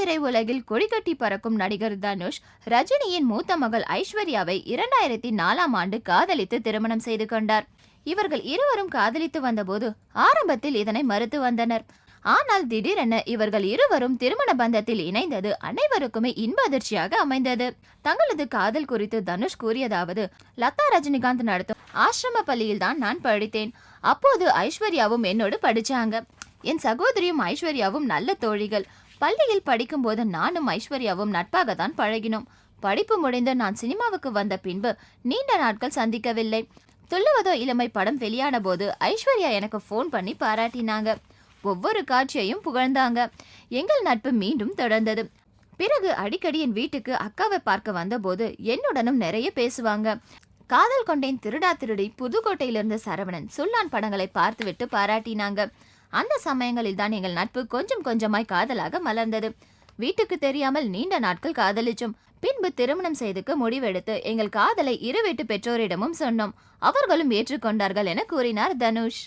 திரையுலகில் கொடிகட்டி பறக்கும் நடிகர் தனுஷ் ரஜினியின் மூத்த மகள் ஐஸ்வர்யாவை இரண்டாயிரத்தி நாலாம் ஆண்டு காதலித்து திருமணம் செய்து கொண்டார். இவர்கள் இருவரும் காதலித்து வந்தபோது ஆரம்பத்தில் இதனை மறுத்து வந்தனர். ஆனால் திடீரென இவர்கள் இருவரும் திருமண பந்தத்தில் இணைந்தது அனைவருக்குமே இன்ப அதிர்ச்சியாக அமைந்தது. தங்களது காதல் குறித்து தனுஷ் கூறியதாவது லதா ரஜினிகாந்த் நடத்தும் ஆசிரம பள்ளியில் தான் நான் படித்தேன். அப்போது ஐஸ்வர்யாவும் என்னோடு படிச்சாங்க. என் சகோதரியும் ஐஸ்வர்யாவும் நல்ல தோழிகள். பள்ளியில் படிக்கும்போது நானும் ஐஸ்வர்யாவும் நட்பாக தான் பழகினோம். படிப்பு முடிந்து நான் சினிமாவுக்கு வந்த பின்பு நீண்ட நாட்கள் சந்திக்கவில்லை. துள்ளுவதோ இளமை படம் வெளியான போது ஐஸ்வர்யா எனக்கு ஃபோன் பண்ணி பாராட்டினாங்க. ஒவ்வொரு காட்சியையும் புகழ்ந்தாங்க. எங்கள் நட்பு மீண்டும் தொடர்ந்தது. பிறகு அடிக்கடி என் வீட்டுக்கு அக்காவை பார்க்க வந்தபோது என்னுடனும் நிறைய பேசுவாங்க. காதல் கொண்டேன் திருடா திருடி புதுக்கோட்டையிலிருந்து சரவணன் சுல்லான் படங்களை பார்த்துவிட்டு பாராட்டினாங்க. அந்த சமயங்களில் தான் எங்கள் நட்பு கொஞ்சம் கொஞ்சமாய் காதலாக மலர்ந்தது. வீட்டுக்கு தெரியாமல் நீண்ட நாட்கள் காதலிச்சோம் பின்பு திருமணம் செய்துக்கு முடிவெடுத்து எங்கள் காதலை இரு வீட்டு பெற்றோரிடமும் சொன்னோம். அவர்களும் ஏற்றுக்கொண்டார்கள் என கூறினார் தனுஷ்.